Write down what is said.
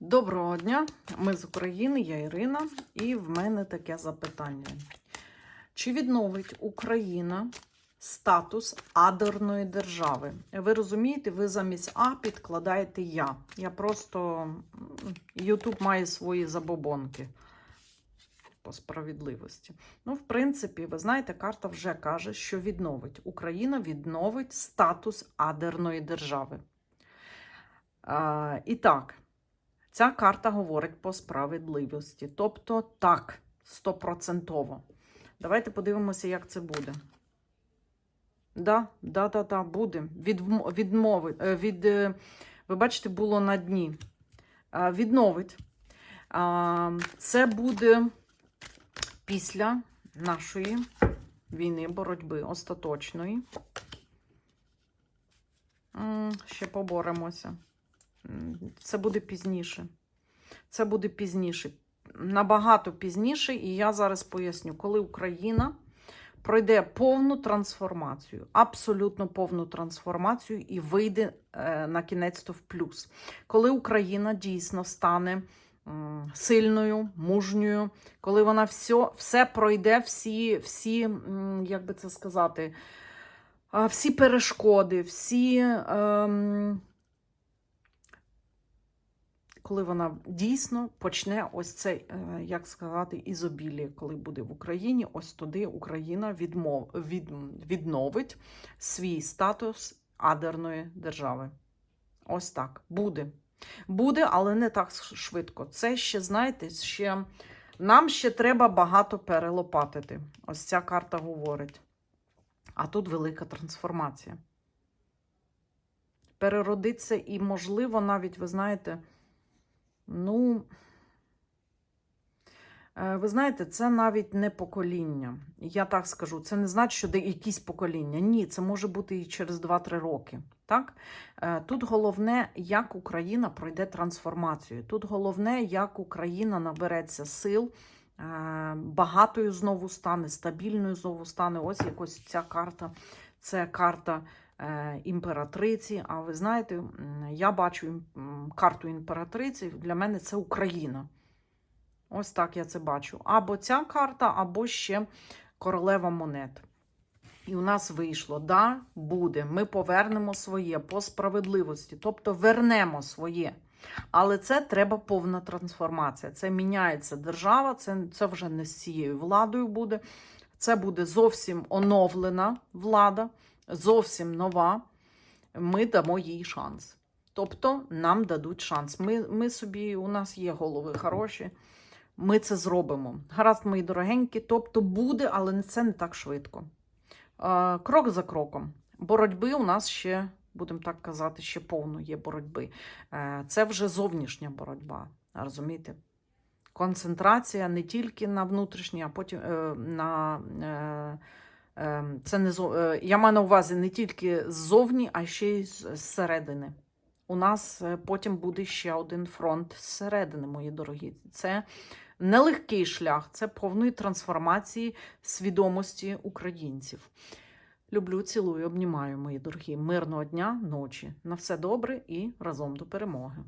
Доброго дня, ми з України, я Ірина, і в мене таке запитання. Чи відновить Україна статус адерної держави? Ви розумієте, ви замість А підкладаєте Я. Я просто Ютуб має свої забобонки по справедливості. Ну, в принципі, ви знаєте, карта вже каже, що відновить. Україна відновить статус адерної держави. А, і так. Ця карта говорить по справедливості. Тобто так, стопроцентово. Давайте подивимося, як це буде. Да, да, да, да, буде. Відм- Відмови, е, від, е, ви бачите, було на дні. Відновить. Це буде після нашої війни, боротьби остаточної. Ще поборемося. Це буде пізніше. Це буде пізніше. Набагато пізніше, і я зараз поясню, коли Україна пройде повну трансформацію, абсолютно повну трансформацію і вийде е, на кінець-то в плюс. Коли Україна дійсно стане сильною, мужньою, коли вона все, все пройде, всі, всі, як би це сказати, всі перешкоди, всі. ем, коли вона дійсно почне ось цей, е, як сказати, ізобілі, коли буде в Україні, ось туди Україна відмов, від, відновить свій статус адерної держави. Ось так. Буде. Буде, але не так швидко. Це ще, знаєте, ще нам ще треба багато перелопатити. Ось ця карта говорить. А тут велика трансформація. Переродиться і, можливо, навіть, ви знаєте, Ну, е, ви знаєте, це навіть не покоління. Я так скажу, це не значить, що де якісь покоління. Ні, це може бути і через 2-3 роки. Так? Е, Тут головне, як Україна пройде трансформацію. Тут головне, як Україна набереться сил, е, багатою знову стане, стабільною знову стане. Ось якось ця карта. Це карта імператриці. А ви знаєте, я бачу карту імператриці, для мене це Україна. Ось так я це бачу. Або ця карта, або ще королева монет. І у нас вийшло, да, буде. Ми повернемо своє по справедливості, тобто вернемо своє. Але це треба повна трансформація. Це міняється держава, це, це вже не з цією владою буде. Це буде зовсім оновлена влада, зовсім нова. Ми дамо їй шанс. Тобто нам дадуть шанс. Ми, ми собі, у нас є голови хороші, ми це зробимо. Гаразд, мої дорогенькі, тобто буде, але це не так швидко. Е, Крок за кроком. Боротьби у нас ще, будемо так казати, ще повно є боротьби. Е, Це вже зовнішня боротьба. Розумієте? Концентрація не тільки на внутрішній, а потім е, на. Е, е, це не е, я маю на увазі не тільки ззовні, а ще й зсередини. У нас е, потім буде ще один фронт зсередини, мої дорогі. Це нелегкий шлях, це повної трансформації свідомості українців. Люблю, цілую, обнімаю, мої дорогі. Мирного дня, ночі. На все добре і разом до перемоги.